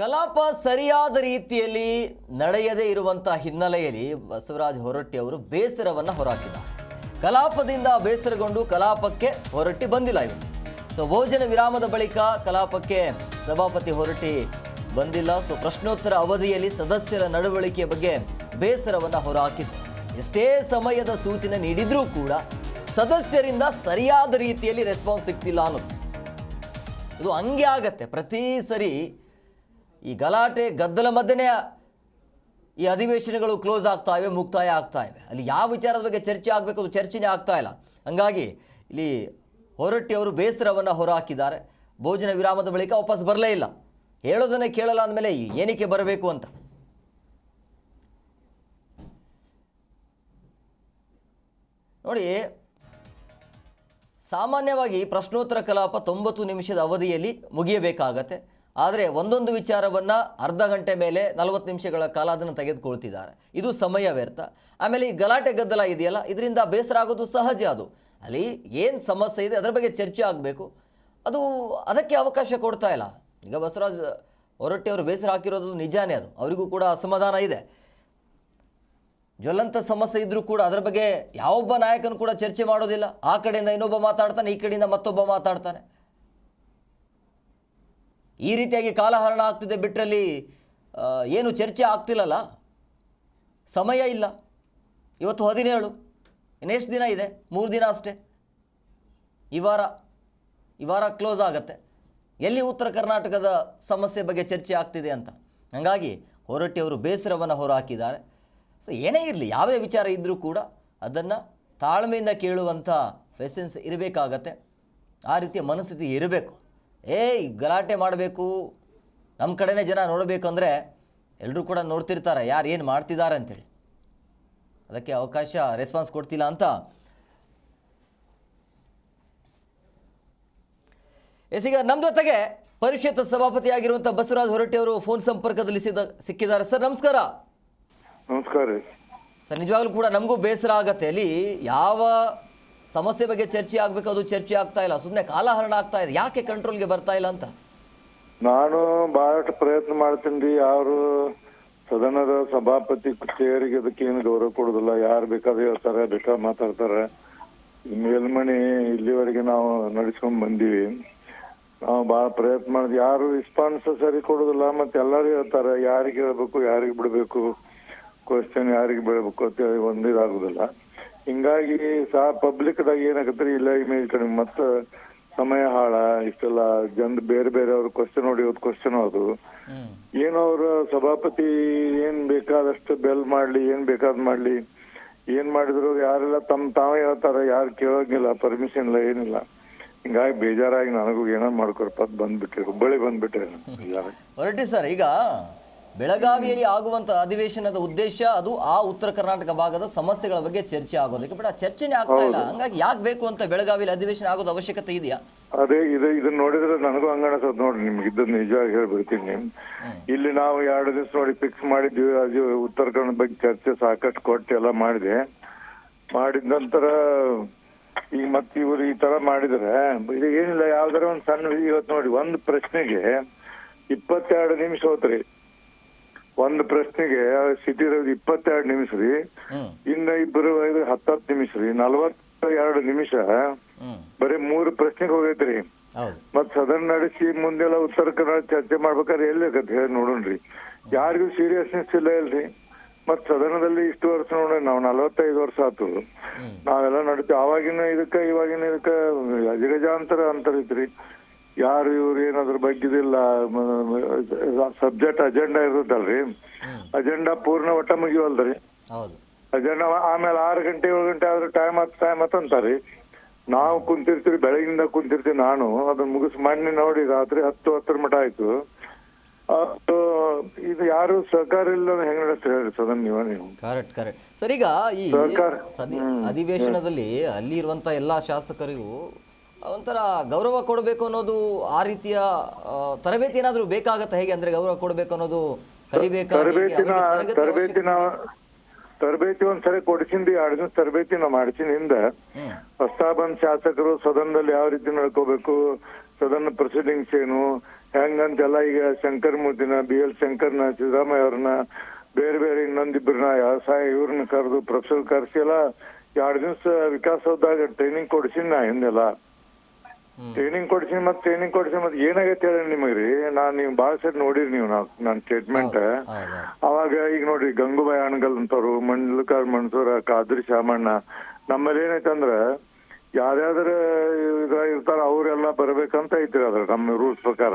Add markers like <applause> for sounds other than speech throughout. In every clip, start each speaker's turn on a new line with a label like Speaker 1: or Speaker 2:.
Speaker 1: ಕಲಾಪ ಸರಿಯಾದ ರೀತಿಯಲ್ಲಿ ನಡೆಯದೇ ಇರುವಂತಹ ಹಿನ್ನೆಲೆಯಲ್ಲಿ ಬಸವರಾಜ್ ಹೊರಟ್ಟಿ ಅವರು ಬೇಸರವನ್ನು ಹೊರಹಾಕಿದ್ದಾರೆ. ಕಲಾಪದಿಂದ ಬೇಸರಗೊಂಡು ಕಲಾಪಕ್ಕೆ ಹೊರಟ್ಟಿ ಬಂದಿಲ್ಲ ಇವರು. ಸೊ ಭೋಜನ ವಿರಾಮದ ಬಳಿಕ ಕಲಾಪಕ್ಕೆ ಸಭಾಪತಿ ಹೊರಟ್ಟಿ ಬಂದಿಲ್ಲ. ಸೊ ಪ್ರಶ್ನೋತ್ತರ ಅವಧಿಯಲ್ಲಿ ಸದಸ್ಯರ ನಡವಳಿಕೆಯ ಬಗ್ಗೆ ಬೇಸರವನ್ನು ಹೊರಹಾಕಿದ್ರು. ಎಷ್ಟೇ ಸಮಯದ ಸೂಚನೆ ನೀಡಿದ್ರೂ ಕೂಡ ಸದಸ್ಯರಿಂದ ಸರಿಯಾದ ರೀತಿಯಲ್ಲಿ ರೆಸ್ಪಾನ್ಸ್ ಸಿಗ್ತಿಲ್ಲ ಅನ್ನೋದು. ಇದು ಹಂಗೆ ಆಗತ್ತೆ. ಪ್ರತಿ ಸರಿ ಈ ಗಲಾಟೆ ಗದ್ದಲ ಮಧ್ಯನೇ ಈ ಅಧಿವೇಶನಗಳು ಕ್ಲೋಸ್ ಆಗ್ತಾ ಇವೆ, ಮುಕ್ತಾಯ ಆಗ್ತಾ ಇವೆ. ಅಲ್ಲಿ ಯಾವ ವಿಚಾರದ ಬಗ್ಗೆ ಚರ್ಚೆ ಆಗಬೇಕು ಅದು ಚರ್ಚೆನೇ ಆಗ್ತಾ ಇಲ್ಲ. ಹಂಗಾಗಿ ಇಲ್ಲಿ ಹೊರಟ್ಟಿ ಅವರು ಬೇಸರವನ್ನು ಹೊರಹಾಕಿದ್ದಾರೆ. ಭೋಜನ ವಿರಾಮದ ಬಳಿಕ ವಾಪಸ್ ಬರಲೇ ಇಲ್ಲ. ಹೇಳೋದನ್ನೇ ಕೇಳಲ್ಲ ಅಂದಮೇಲೆ ಏನಕ್ಕೆ ಬರಬೇಕು ಅಂತ. ನೋಡಿ, ಸಾಮಾನ್ಯವಾಗಿ ಪ್ರಶ್ನೋತ್ತರ ಕಲಾಪ ತೊಂಬತ್ತು ನಿಮಿಷದ ಅವಧಿಯಲ್ಲಿ ಮುಗಿಯಬೇಕಾಗತ್ತೆ. ಆದರೆ ಒಂದೊಂದು ವಿಚಾರವನ್ನು ಅರ್ಧ ಗಂಟೆ ಮೇಲೆ ನಲವತ್ತು ನಿಮಿಷಗಳ ಕಾಲ ಅದನ್ನು ತೆಗೆದುಕೊಳ್ತಿದ್ದಾರೆ. ಇದು ಸಮಯ ವ್ಯರ್ಥ. ಆಮೇಲೆ ಈ ಗಲಾಟೆ ಗದ್ದಲ ಇದೆಯಲ್ಲ, ಇದರಿಂದ ಬೇಸರ ಆಗೋದು ಸಹಜ ಅದು. ಅಲ್ಲಿ ಏನು ಸಮಸ್ಯೆ ಇದೆ ಅದರ ಬಗ್ಗೆ ಚರ್ಚೆ ಆಗಬೇಕು. ಅದು ಅದಕ್ಕೆ ಅವಕಾಶ ಕೊಡ್ತಾ ಇಲ್ಲ. ಈಗ ಬಸವರಾಜ್ ಹೊರಟ್ಟಿ ಅವರು ಬೇಸರ ಹಾಕಿರೋದು ನಿಜಾನೇ ಅದು. ಅವರಿಗೂ ಕೂಡ ಅಸಮಾಧಾನ ಇದೆ. ಜ್ವಲಂತ ಸಮಸ್ಯೆ ಇದ್ದರೂ ಕೂಡ ಅದರ ಬಗ್ಗೆ ಯಾವೊಬ್ಬ ನಾಯಕನು ಕೂಡ ಚರ್ಚೆ ಮಾಡೋದಿಲ್ಲ. ಆ ಕಡೆಯಿಂದ ಇನ್ನೊಬ್ಬ ಮಾತಾಡ್ತಾನೆ, ಈ ಕಡೆಯಿಂದ ಮತ್ತೊಬ್ಬ ಮಾತಾಡ್ತಾನೆ. ಈ ರೀತಿಯಾಗಿ ಕಾಲಹರಣ ಆಗ್ತಿದೆ ಬಿಟ್ಟರಲ್ಲಿ ಏನು ಚರ್ಚೆ ಆಗ್ತಿಲ್ಲಲ್ಲ? ಸಮಯ ಇಲ್ಲ. ಇವತ್ತು ಹದಿನೇಳು. ಇನ್ನೆಷ್ಟು ದಿನ ಇದೆ? ಮೂರು ದಿನ ಅಷ್ಟೇ. ಈ ವಾರ ಈ ವಾರ ಕ್ಲೋಸ್ ಆಗುತ್ತೆ. ಎಲ್ಲಿ ಉತ್ತರ ಕರ್ನಾಟಕದ ಸಮಸ್ಯೆ ಬಗ್ಗೆ ಚರ್ಚೆ ಆಗ್ತಿದೆ ಅಂತ? ಹಾಗಾಗಿ ಅವರು ಬೇಸರವನ್ನು ಹೊರಹಾಕಿದ್ದಾರೆ. ಸೊ ಏನೇ ಇರಲಿ, ಯಾವುದೇ ವಿಚಾರ ಇದ್ದರೂ ಕೂಡ ಅದನ್ನು ತಾಳ್ಮೆಯಿಂದ ಕೇಳುವಂಥ ಫೆಸೆನ್ಸ್ ಇರಬೇಕಾಗತ್ತೆ. ಆ ರೀತಿಯ ಮನಸ್ಥಿತಿ ಇರಬೇಕು. ಏಯ್ ಗಲಾಟೆ ಮಾಡಬೇಕು. ನಮ್ಮ ಕಡೆನೇ ಜನ ನೋಡಬೇಕು ಅಂದರೆ ಎಲ್ಲರೂ ಕೂಡ ನೋಡ್ತಿರ್ತಾರೆ. ಯಾರು ಏನು ಮಾಡ್ತಿದ್ದಾರೆ ಅಂತೇಳಿ. ಅದಕ್ಕೆ ಅವಕಾಶ ರೆಸ್ಪಾನ್ಸ್ ಕೊಡ್ತಿಲ್ಲ ಅಂತ. ಎಸ್ ಈಗ ನಮ್ಮ ಜೊತೆಗೆ ಪರಿಷತ್ ಸಭಾಪತಿಯಾಗಿರುವಂಥ ಬಸವರಾಜ್ ಹೊರಟ್ಟಿ ಅವರು ಫೋನ್ ಸಂಪರ್ಕದಲ್ಲಿ ಸಿಕ್ಕಿದ್ದಾರೆ. ಸರ್ ನಮಸ್ಕಾರ.
Speaker 2: ನಮಸ್ಕಾರ
Speaker 1: ಸರ್ ನಿಜವಾಗ್ಲೂ ಕೂಡ ನಮಗೂ ಬೇಸರ ಆಗತ್ತೆ. ಅಲ್ಲಿ ಯಾವ ಸಮಸ್ಯೆ ಬಗ್ಗೆ ಚರ್ಚೆ ಆಗಬೇಕು, ಅದು ಚರ್ಚೆ ಆಗ್ತಾ ಇಲ್ಲ. ಸುಮ್ಮನೆ ಕಾಲಹರಣ ಆಗ್ತಾ ಇದೆ. ಯಾಕೆ ಕಂಟ್ರೋಲ್ಗೆ ಬರ್ತಾ ಇಲ್ಲ ಅಂತ?
Speaker 2: ನಾನು ಬಹಳಷ್ಟು ಪ್ರಯತ್ನ ಮಾಡ್ತೀನಿ ರೀ. ಯಾರು ಸದನದ ಸಭಾಪತಿ ಚೇರಿಗೆ ಅದಕ್ಕೆ ಏನು ಗೌರವ ಕೊಡೋದಿಲ್ಲ. ಯಾರು ಬೇಕಾದ್ರೆ ಹೇಳ್ತಾರೆ, ಬೇಕಾದ್ರೆ ಮಾತಾಡ್ತಾರೆ. ಮೇಲ್ಮಣಿ ಇಲ್ಲಿವರೆಗೆ ನಾವು ನಡೆಸ್ಕೊಂಡ್ ಬಂದೀವಿ. ನಾವು ಬಹಳ ಪ್ರಯತ್ನ ಮಾಡಿದ್ವಿ. ಯಾರು ರಿಸ್ಪಾನ್ಸ್ ಸರಿ ಕೊಡೋದಿಲ್ಲ, ಮತ್ತೆ ಎಲ್ಲರೂ ಹೇಳ್ತಾರೆ, ಯಾರಿಗೆ ಹೇಳ್ಬೇಕು, ಯಾರಿಗೆ ಬಿಡಬೇಕು ಕ್ವಶನ್ ಯಾರಿಗೆ ಬಿಡಬೇಕು ಅಂತ ಹೇಳಿ ಒಂದು ಇದಾಗುದಿಲ್ಲ ಹಿಂಗಾಗಿ ಸಹ ಪಬ್ಲಿಕ್ದಾಗ ಏನಾಗತ್ತೆ ಇಲ್ಲ ಇಮೇಜ್ ಕಡಿಮೆ ಮತ್ತ ಸಮಯ ಹಾಳ ಇಷ್ಟೆಲ್ಲ ಜನ ಬೇರೆ ಬೇರೆ ಅವ್ರ ಕ್ವಶನ್ ಹೊಡಿಯೋದು ಕ್ವಶನ್ ಅದು. ಏನು ಅವ್ರ ಸಭಾಪತಿ ಏನ್ ಬೇಕಾದಷ್ಟು ಬೆಲ್ ಮಾಡ್ಲಿ ಏನ್ ಬೇಕಾದ್ ಮಾಡ್ಲಿ ಏನ್ ಮಾಡಿದ್ರು ಯಾರೆಲ್ಲ ತಮ್ಮ ತಾವೇ ಹೇಳ್ತಾರ ಯಾರು ಕೇಳೋಂಗಿಲ್ಲ ಪರ್ಮಿಷನ್ ಇಲ್ಲ ಏನಿಲ್ಲ. ಹಿಂಗಾಗಿ ಬೇಜಾರಾಗಿ ನನಗೂ ಏನೋ ಮಾಡ್ಕೊರಪ್ಪ ಅಂತ ಬಂದ್ಬಿಟ್ರಿ ಹುಬ್ಬಳ್ಳಿ ಬಂದ್ಬಿಟ್ರಿ. <laughs>
Speaker 1: ಹೊರಟಿ ಸರ್ ಈಗ ಬೆಳಗಾವಿಯಲ್ಲಿ ಆಗುವಂಥ ಅಧಿವೇಶನದ ಉದ್ದೇಶ ಅದು ಆ ಉತ್ತರ ಕರ್ನಾಟಕ ಭಾಗದ ಸಮಸ್ಯೆಗಳ ಬಗ್ಗೆ ಚರ್ಚೆ ಆಗೋದಕ್ಕೆ ಬಟ್ ಆ ಚರ್ಚೆನೇ ಆಗ್ತಾ ಇಲ್ಲ. ಹಂಗಾಗಿ ಯಾಕೆ ಬೇಕು ಅಂತ ಬೆಳಗಾವಿಯಲ್ಲಿ ಅಧಿವೇಶನ ಆಗೋದು ಅವಶ್ಯಕತೆ ಇದೆಯಾ?
Speaker 2: ಅದೇ ಇದು ಇದನ್ನ ನೋಡಿದ್ರೆ ನನಗೂ ಹಂಗಣಿಸೋದು ನೋಡ್ರಿ ನಿಮ್ಗೆ ಇದನ್ನ ನಿಜವಾಗಿ ಹೇಳ್ಬಿಡ್ತೀನಿ. ಇಲ್ಲಿ ನಾವು ಎರಡು ದಿವಸ ನೋಡಿ ಫಿಕ್ಸ್ ಮಾಡಿದ್ವಿ. ಅದು ಉತ್ತರ ಕನ್ನಡ ಬಗ್ಗೆ ಚರ್ಚೆ ಸಾಕಷ್ಟು ಕೊಟ್ಟು ಎಲ್ಲ ಮಾಡಿದೆ. ಮಾಡಿದ ನಂತರ ಈಗ ಮತ್ತೆ ಇವರು ಈ ತರ ಮಾಡಿದ್ರೆ ಇದು ಏನಿಲ್ಲ ಯಾವ್ದಾರ ಒಂದ್ ಸಣ್ಣ ಇವತ್ತು ನೋಡಿ ಒಂದು ಪ್ರಶ್ನೆಗೆ ಇಪ್ಪತ್ತೆರಡು ನಿಮಿಷ ಹೋತ್ರಿ. ಒಂದು ಪ್ರಶ್ನೆಗೆ ಸಿಟಿ ಇಪ್ಪತ್ತೆರಡು ನಿಮಿಷ ರೀ. ಇನ್ನ ಇಬ್ಬರು ಐದು ಹತ್ತತ್ತು ನಿಮಿಷ ರೀ. ನಲವತ್ತ ಎರಡು ನಿಮಿಷ ಬರೀ ಮೂರು ಪ್ರಶ್ನೆಗೆ ಹೋಗೈತ್ರಿ. ಮತ್ ಸದನ ನಡೆಸಿ ಮುಂದೆಲ್ಲ ಉತ್ತರ ಕನ್ನಡ ಚರ್ಚೆ ಮಾಡ್ಬೇಕಾದ್ರೆ ಎಲ್ಲಿ ಆಗತ್ತೆ ಹೇಳಿ ನೋಡೋಣ್ರಿ ಯಾರಿಗೂ ಸೀರಿಯಸ್ನೆಸ್ ಇಲ್ಲ ಇಲ್ರಿ. ಮತ್ ಸದನದಲ್ಲಿ ಇಷ್ಟು ವರ್ಷ ನೋಡ್ರಿ ನಾವು ನಲವತ್ತೈದು ವರ್ಷ ಆತು. ನಾವೆಲ್ಲ ನಡೀತೀವಿ. ಅವಾಗಿನ ಇದಕ್ಕ ಇವಾಗಿನ ಇದಕ್ಕ ಅಜಗಜಾಂತರ ಅಂತರ ಐತ್ರಿ ಯಾರು ಇವ್ರು ಏನಾದ್ರ ಬಗ್ಗಿದಿಲ್ಲ ಸಬ್ಜೆಕ್ಟ್ ಅಜೆಂಡಾ ಇರುತ್ತಲ್ರಿ. ಅಜೆಂಡಾ ಪೂರ್ಣ ಒಟ್ಟ ಮುಗಿವಲ್ರಿ
Speaker 1: ಹೌದು.
Speaker 2: ಅಜೆಂಡಾ ಆಮೇಲೆ ಆರು ಗಂಟೆ ಏಳು ಗಂಟೆ ಆದ್ರೆ ಟೈಮ್ ಆತ್ ಟೈಮ್ ಹತ್ತು ಅಂತಾರಿ. ನಾವು ಕುಂತಿರ್ತೀವಿ ಬೆಳಗಿಂದ ಕುಂತಿರ್ತೀವಿ ನಾನು. ಅದನ್ನ ಮುಗಿಸ್ ಮಣ್ಣಿ ನೋಡಿ ರಾತ್ರಿ ಹತ್ತು ಹತ್ತರ ಮಟ ಆಯ್ತು. ಅದು ಇದು ಯಾರು ಸಹಕಾರ ಇಲ್ಲ ಹೆಂಗ್ ನಡೆಸ್ತೀರಿ ಹೇಳಿ ಸದನ್ ನೀವ ನೀವು?
Speaker 1: ಕರೆಕ್ಟ್ ಕರೆಕ್ಟ್ ಸರ್ ಈಗ ಈ
Speaker 2: ಸರ್ಕಾರ.
Speaker 1: ಅಧಿವೇಶನದಲ್ಲಿ ಅಲ್ಲಿ ಇರುವಂತ ಎಲ್ಲಾ ಶಾಸಕರಿಗೂ ಒಂಥರ ಗೌರವ ಕೊಡಬೇಕು ಅನ್ನೋದು ಆ ರೀತಿಯ ತರಬೇತಿ ಏನಾದರೂ ಬೇಕಾಗತ್ತಾ ಹೇಗೆ ಅಂದ್ರೆ ಗೌರವ ಕೊಡಬೇಕು ಅನ್ನೋದು ಕಲಿಬೇಕಾ ಹೇಗೆ?
Speaker 2: ತರಬೇತಿನ ತರಬೇತಿನ ತರಬೇತಿ ಒಂದ್ಸರಿ ಕೊಡಿಸಿಂದ ಎರಡು ದಿನ ತರಬೇತಿ ನಾ ಮಾಡಿಸಿನ
Speaker 1: ಹಿಂದ
Speaker 2: ಹೊಸ ಬಂದ್ ಶಾಸಕರು ಸದನದಲ್ಲಿ ಯಾವ ರೀತಿ ನಡ್ಕೋಬೇಕು ಸದನ ಪ್ರೊಸೀಡಿಂಗ್ಸ್ ಏನು ಹೆಂಗಂತೆಲ್ಲ ಈಗ ಶಂಕರ್ ಮೂರ್ತಿನ ಬಿ ಎಲ್ ಶಂಕರ್ನ ಸಿದ್ದರಾಮಯ್ಯ ಅವ್ರನ್ನ ಬೇರೆ ಬೇರೆ ಇನ್ನೊಂದಿಬ್ಬರನ್ನ ವ್ಯವಸಾಯ ಇವ್ರನ್ನ ಕರೆದು ಪ್ರೊಫೆಸರ್ ಕರೆಸಿ ಎಲ್ಲ ಎರಡು ದಿವಸ ವಿಕಾಸದಾಗ ಟ್ರೈನಿಂಗ್ ಕೊಡಿಸಿನ ಹಿಂದೆಲ್ಲ. ಟ್ರೈನಿಂಗ್ ಕೊಡ್ಸಿ ಮತ್ತೆ ಟ್ರೈನಿಂಗ್ ಕೊಡ್ಸಿ ಮತ್ತೆ ಏನಾಗೈತೆ ಹೇಳಿ ರೀ ನಾನ್ ನೀವು ಭಾಳ ಸರಿ ನೋಡಿರಿ ನೀವು ನಾ ನನ್ನ ಸ್ಟೇಟ್ಮೆಂಟ್ ಅವಾಗ ಈಗ ನೋಡ್ರಿ ಗಂಗೂಬಾಯಿ ಅಣಗಲ್ ಅಂತವ್ರು ಮಂಡ್ಲಕಾರ್ ಮನ್ಸೂರ ಕಾದ್ರಿ ಶಾಮಣ್ಣ ನಮ್ಮಲ್ಲಿ ಏನೈತೆ ಯಾರ್ಯಾದ್ರ ಇರ್ತಾರ ಅವ್ರೆಲ್ಲ ಬರ್ಬೇಕಂತ ಐತ್ರಿ ಅದ್ರ ನಮ್ಮ ರೂಲ್ಸ್ ಪ್ರಕಾರ.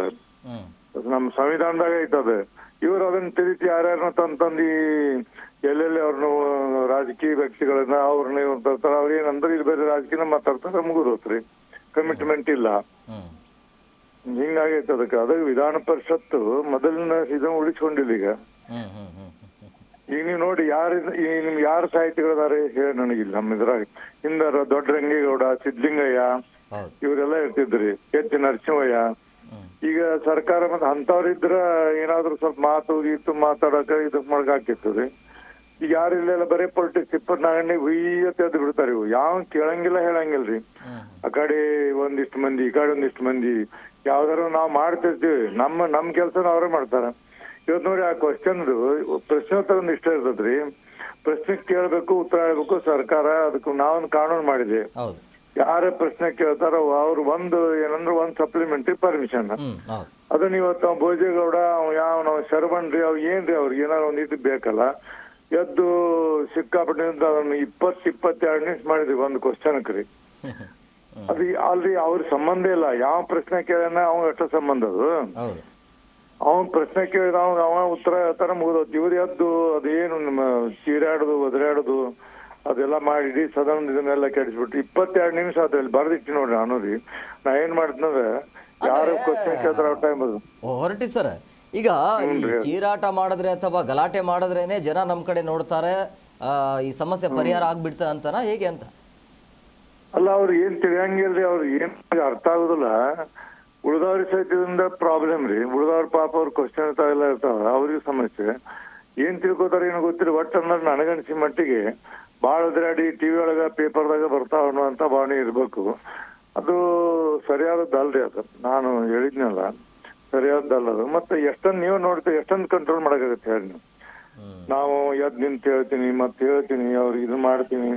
Speaker 2: ನಮ್ಮ ಸಂವಿಧಾನದಾಗ ಐತದ ಇವ್ರು ಅದನ್ನ ತಿಳಿಸಿ ಯಾರ್ಯಾರನ್ನ ತಂದು ಎಲ್ಲೆಲ್ಲಿ ಅವ್ರನ್ನ ರಾಜಕೀಯ ವ್ಯಕ್ತಿಗಳನ್ನ ಅವ್ರನ್ನ ಇವ್ರು ತರ್ತಾರ ಅವ್ರ ಏನಂದ್ರೆ ಇಲ್ಲಿ ಬೇರೆ ರಾಜಕೀಯ ಮಾತಾಡ್ತಾರ ಮುಗಿದೋತ್ರಿ ಕಮಿಟ್ಮೆಂಟ್ ಇಲ್ಲ. ಹಿಂಗಾಗೈತೆ ಅದಕ್ಕೆ. ಅದಕ್ಕೆ ವಿಧಾನ ಪರಿಷತ್ತು ಮೊದಲಿನ ಇದನ್ನ ಉಳಿಸ್ಕೊಂಡಿಲ್ಲ ಈಗ. ಈಗ ನೀವು ನೋಡಿ ಯಾರು ಈ ನಿಮ್ ಯಾರು ಸಾಹಿತಿಗಳಿದಾರೆ ಹೇಳಿ ನನಗಿಲ್ಲ. ನಮ್ಮ ಇದ್ರಾಗ ಹಿಂದ ದೊಡ್ಡ ರಂಗೇಗೌಡ ಸಿದ್ಲಿಂಗಯ್ಯ
Speaker 1: ಹೌದು.
Speaker 2: ಇವರೆಲ್ಲ ಇರ್ತಿದ್ರಿ. ಎಚ್ ನರಸಿಂಹಯ್ಯ. ಈಗ ಸರ್ಕಾರ ಮತ್ತೆ ಅಂತವ್ರಿದ್ರ ಏನಾದ್ರು ಸ್ವಲ್ಪ ಮಾತು ಗೀತು ಮಾತಾಡಕ ಇದು ಮಳಗಾಕಿರ್ತದೆ. ಈಗ ಯಾರು ಇಲ್ಲೆಲ್ಲ ಬರೀ ಪೊಲಿಟಿಕ್ಸ್ ಇಪ್ಪತ್ ಹುಯ್ಯ ತೆಗೆದು ಬಿಡ್ತಾರೆ ಇವು ಯಾವ ಕೇಳಂಗಿಲ್ಲ ಹೇಳಂಗಿಲ್ರಿ. ಆ ಕಡೆ ಒಂದಿಷ್ಟು ಮಂದಿ ಈ ಕಡೆ ಒಂದಿಷ್ಟು ಮಂದಿ. ಯಾವ್ದಾರು ನಾವು ಮಾಡ್ತಿರ್ತೀವಿ ನಮ್ಮ ನಮ್ ಕೆಲಸನ ಅವರೇ ಮಾಡ್ತಾರ. ಇವತ್ ನೋಡಿ ಆ ಕ್ವಶನ್ ಪ್ರಶ್ನೋತ್ತರ ಒಂದು ಇಷ್ಟ ಇರ್ತದ್ರಿ. ಪ್ರಶ್ನೆ ಕೇಳಬೇಕು ಉತ್ತರ ಹೇಳ್ಬೇಕು ಸರ್ಕಾರ ಅದಕ್ಕೆ ನಾವೊಂದು ಕಾನೂನು ಮಾಡಿದೆ. ಯಾರ ಪ್ರಶ್ನೆ ಕೇಳ್ತಾರೋ ಅವ್ರು ಒಂದು ಏನಂದ್ರೆ ಒಂದ್ ಸಪ್ಲಿಮೆಂಟ್ರಿ ಪರ್ಮಿಷನ್ ಅದನ್ನ ಇವತ್ತು ಭೋಜೇಗೌಡ ಅವ ಯಾವ ನಾವು ಶರವಣ್ರಿ ಅವ್ ಏನ್ರಿ ಅವ್ರಿಗೆ ಏನಾರ ಒಂದ್ ಇದು ಬೇಕಲ್ಲ ಎದ್ದು ಸಿಕ್ಕಾಪಟ್ಟೆ ಅದನ್ನು ಅದನ್ನ ಇಪ್ಪತ್ತು ಇಪ್ಪತ್ತೆರಡು ನಿಮಿಷ ಮಾಡಿದ್ವಿ ಒಂದು ಕ್ವಶನ್ಕ್ ರೀ. ಅದು ಅಲ್ರಿ ಅವ್ರ ಸಂಬಂಧ ಇಲ್ಲ. ಯಾವ ಪ್ರಶ್ನೆ ಕೇಳನ ಅವ್ ಅಷ್ಟ ಸಂಬಂಧ ಅದು.
Speaker 1: ಹೌದು.
Speaker 2: ಅವನ್ ಪ್ರಶ್ನೆ ಕೇಳಿದ ಅವನ್ ಅವ ಉತ್ತರ ಹೇಳ್ತಾರ ಮುಗಿದೋತ್ ಇವ್ರು ಎದ್ದು ಅದೇನು ನಮ್ಮ ಚೀರಾಡುದು ಒದರಾಡುದು ಅದೆಲ್ಲ ಮಾಡಿ ಇಡೀ ಸದನ ಇದನ್ನೆಲ್ಲ ಕೆಡಿಸ್ಬಿಟ್ಟು ಇಪ್ಪತ್ತೆರಡು ನಿಮಿಷ ಅದ್ರಲ್ಲಿ ಬರ್ದಿಟ್ಟು ನೋಡ್ರಿ ನಾನು ರೀ. ನಾ ಏನ್ ಮಾಡ್ತೀನಂದ್ರೆ ಯಾರು ಕ್ವಶನ್ ಕೇಳ್ತಾರ ಆ ಟೈಮ್ ಅದು
Speaker 1: ಹೊರಟಿ ಸರ್. ಈಗ ಈ ಚೀರಾಟ ಮಾಡಿದ್ರೆ ಅಥವಾ ಗಲಾಟೆ ಮಾಡಿದ್ರೇನೆ ಜನ ನಮ್ಮ ಕಡೆ ನೋಡ್ತಾರೆ ಆ, ಈ ಸಮಸ್ಯೆ ಪರಿಹಾರ ಆಗ್ಬಿಡ್ತ ಅಂತನಾ ಹೇಗೆ ಅಂತ?
Speaker 2: ಅಲ್ಲ ಅವ್ರು ಏನ್ ತಿಳಿಯಂಗಿಲ್ರಿ ಅವ್ರು ಏನ್ ಅರ್ಥ ಆಗುದಿಲ್ಲ. ಉಳಿದವ್ರ ಸಹಿತದಿಂದ ಪ್ರಾಬ್ಲಮ್ ರೀ. ಉಳಿದವ್ರ ಪಾಪ ಅವ್ರ ಕ್ವಶನ್ ಎಲ್ಲ ಇರ್ತಾವ ಅವ್ರಿಗೆ ಸಮಸ್ಯೆ. ಏನ್ ತಿಳ್ಕೊತಾರ ಏನು ಗೊತ್ತಿಲ್ಲ ಒಟ್ಟು ಅಂದ್ರೆ ನನಗನ್ಸಿ ಮಟ್ಟಿಗೆ ಬಾಳ ಉದ್ರಾಡಿ ಟಿವಿ ಒಳಗ ಪೇಪರ್ದಾಗ ಬರ್ತಾವ ಅನ್ನುವಂತ ಭಾವನೆ ಇರ್ಬೇಕು. ಅದು ಸರಿಯಾದದ್ದಲ್ರಿ ಅದು. ನಾನು ಹೇಳಿದ್ನಲ್ಲ. ಸರಿಯಾದದ್ದಲ್ಲ ಅದು ಮತ್ತೆ ಎಷ್ಟೊಂದು ನೀವು ನೋಡ್ತೀವಿ ಎಷ್ಟೊಂದು ಕಂಟ್ರೋಲ್ ಮಾಡಕ್ಕಾಗತ್ತೆ ಹೇಳಿ ನೀವು. ನಾವು ಎದ್ ನಿಂತು ಹೇಳ್ತೀನಿ ಮತ್ತೆ ಹೇಳ್ತೀನಿ ಅವ್ರಿಗೆ ಇದು ಮಾಡ್ತೀನಿ.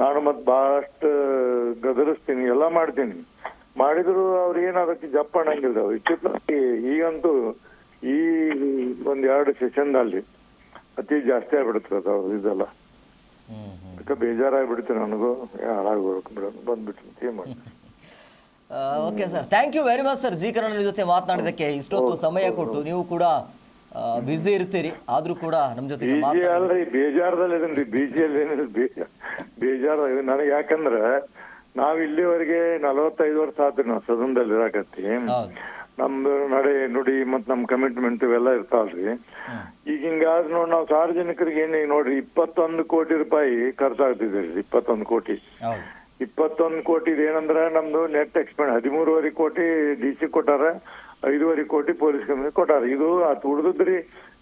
Speaker 2: ನಾನು ಮತ್ತೆ ಬಹಳಷ್ಟು ಗದರಿಸ್ತೀನಿ ಎಲ್ಲ ಮಾಡ್ತೀನಿ. ಮಾಡಿದ್ರು ಅವ್ರು ಏನ್ ಅದಕ್ಕೆ ಜಪ್ಪ ಅನ್ನಂಗಿಲ್ಲ ಅವ್ರು. ಇತ್ತಿತ್ತಲಾಗಿ ಈಗಂತೂ ಈ ಒಂದ್ ಎರಡು ಸೆಷನ್ದಲ್ಲಿ ಅತಿ ಜಾಸ್ತಿ ಆಗ್ಬಿಡುತ್ತೆ ಅದು ಅವ್ರು ಇದೆಲ್ಲ. ಅದಕ್ಕೆ ಬೇಜಾರಾಗ್ಬಿಡುತ್ತೆ ನನಗೂ. ಹಾಳಾಗ್ಬೇಕು ಬಿಡೋದು ಬಂದ್ಬಿಟ್ಟು ಏನ್ ಮಾಡಿ
Speaker 1: okay sir thank you very much sir Zee Kannada ಜೊತೆ ಮಾತನಾಡೋದಕ್ಕೆ ಇಷ್ಟೊತ್ತು ಸಮಯ ಕೊಟ್ಟು ನೀವು ಕೂಡ ಬಿಜಿ ಇರ್ತೀರಿ. ಆದ್ರೂ ಕೂಡ ನಮ್ಮ ಜೊತೆ
Speaker 2: ಬಿಜಿ ಅಲ್ರಿ ಬೇಜಾರದಲ್ಲಿ ಇದನ್ರಿ. ಬಿಜಿಯಲ್ಲಿ ಏನಿದೆ ಬೇಜಾರ್ ನನಗೆ ಯಾಕಂದ್ರ ನಾವ್ ಇಲ್ಲಿವರೆಗೆ ನಲವತ್ತೈದು ವರ್ಷ ಆತ್ರಿ ನಾವು ಸದನದಲ್ಲಿ ಇರಾಕತ್ತಿ. ನಮ್ದು ನಡೆ ನುಡಿ ಮತ್ ನಮ್ ಕಮಿಟ್ಮೆಂಟ್ ಇವೆಲ್ಲ ಇರ್ತಾವಲ್ರಿ ಈಗ ಹಿಂಗಾದ್ರೆ ನೋಡಿ ನಾವು ಸಾರ್ವಜನಿಕರಿಗೆ ಏನೇ ನೋಡ್ರಿ ಇಪ್ಪತ್ತೊಂದು ಕೋಟಿ ರೂಪಾಯಿ ಖರ್ಚಾಗ್ತಿದ್ರಿ ಇಪ್ಪತ್ತೊಂದು ಕೋಟಿ. ಇಪ್ಪತ್ತೊಂದು ಕೋಟಿ ಏನಂದ್ರ ನಮ್ದು ನೆಟ್ ಎಕ್ಸ್ಪೆಂಡ್ ಹದಿಮೂರುವರೆ ಕೋಟಿ ಡಿ ಸಿ ಕೊಟ್ಟಾರ ಐದೂವರೆ ಕೋಟಿ ಪೊಲೀಸ್ ಕಂಪ್ನಿ ಕೊಟ್ಟಾರ. ಇದು ಅದು ಉಳಿದ್ರಿ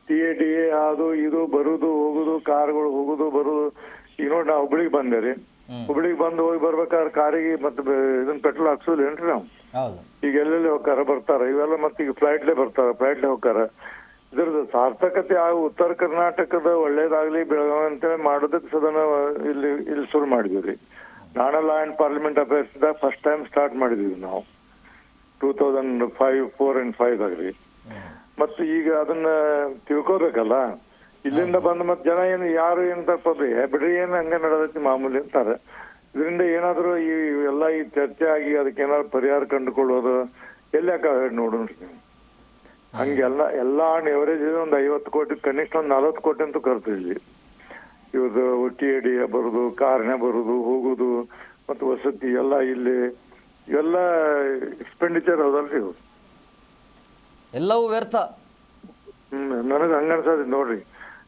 Speaker 2: ಟಿ ಎ ಡಿ ಎ ಅದು ಇದು ಬರುದು ಹೋಗುದು ಕಾರ್ಗಳು ಹೋಗುದು ಬರುದು. ಈಗ ನೋಡಿ ನಾವು ಹುಬ್ಳಿಗೆ ಬಂದೆ ರೀ. ಹುಬ್ಳಿಗೆ ಬಂದು ಹೋಗಿ ಬರ್ಬೇಕಾದ್ರೆ ಕಾರಿಗೆ ಮತ್ತೆ ಇದನ್ನ ಪೆಟ್ರೋಲ್ ಹಾಕ್ಸೋದೇನ್ರಿ ನಾವು? ಈಗ ಎಲ್ಲೆಲ್ಲಿ ಹೋಗ್ತಾರ ಬರ್ತಾರ? ಇವೆಲ್ಲ ಮತ್ತೆ ಈಗ ಫ್ಲೈಟ್ಲೆ ಬರ್ತಾರ ಫ್ಲೈಟ್ಲೆ ಹೋಗ್ತಾರ. ಇದ್ರದ್ದು ಸಾರ್ಥಕತೆ ಆಗ ಉತ್ತರ ಕರ್ನಾಟಕದ ಒಳ್ಳೇದಾಗ್ಲಿ ಬೆಳಗಾವಿ ಅಂತೇಳಿ ಮಾಡೋದಕ್ಕೆ ಸದನ ಇಲ್ಲಿ ಇಲ್ಲಿ ಶುರು ಮಾಡಿದ್ವಿ ನಾನಾ law and parliament affairs first time start ಮಾಡಿದೀವಿ ನಾವು. Two thousand five four and five
Speaker 1: ಆಗ್ರಿ
Speaker 2: ಮತ್ತು ಈಗ ಅದನ್ನ ತಿಳ್ಕೋಬೇಕಲ್ಲ? ಇಲ್ಲಿಂದ ಬಂದ ಮತ್ತೆ ಜನ ಏನು ಯಾರು ಏನ್ ತಪ್ಪದ್ರಿ ಬಿಡ್ರಿ ಏನು ಹಂಗೆ ನಡೆದೈತಿ ಮಾಮೂಲಿ ಅಂತಾರೆ. ಇದರಿಂದ ಏನಾದರೂ ಈ ಎಲ್ಲ ಈ ಚರ್ಚೆ ಆಗಿ ಅದಕ್ಕೆ ಏನಾದ್ರು ಪರಿಹಾರ ಕಂಡುಕೊಳ್ಳೋದು ಎಲ್ಲಿ ಯಾಕ ನೋಡೋಣ ಹಂಗೆಲ್ಲ ಎಲ್ಲ ಆನ್ ಎವರೇಜ್ ಒಂದು ಐವತ್ತು ಕೋಟಿ ಕನಿಷ್ಠ ಒಂದು ನಲವತ್ತು ಕೋಟಿ ಅಂತೂ ಖರ್ಚು ಇಲ್ಲಿ ಇವ್ರದ್ದು ಟಿ ಎ ಬರೋದು ಬರುದು ಬರೋದು ಹೋಗುದು ಮತ್ತು ವಸತಿ ಎಲ್ಲ ಇಲ್ಲಿ ಇವೆಲ್ಲ ಎಕ್ಸ್ಪೆಂಡಿಚರ್ ಅದಲ್ರಿ ಇವು.
Speaker 1: ಎಲ್ಲವೂ ವ್ಯರ್ಥ.
Speaker 2: ಹ್ಮ್ ನನಗೆ ಹಂಗ ಅನ್ಸದ್ ನೋಡ್ರಿ.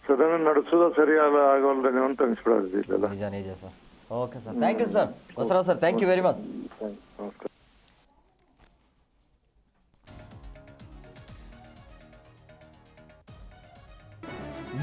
Speaker 2: ಸದನ ನಡೆಸೋದ ಸರಿ ಅಲ್ಲ ನೀವು ಅಂತ ಅನ್ಸ್ಬಿಡೋದು ಇದೆಲ್ಲ
Speaker 1: ನಿಜ ನಿಜ sir. Okay sir thank you sir Basavaraj sir thank you very much
Speaker 2: ನಮಸ್ಕಾರ.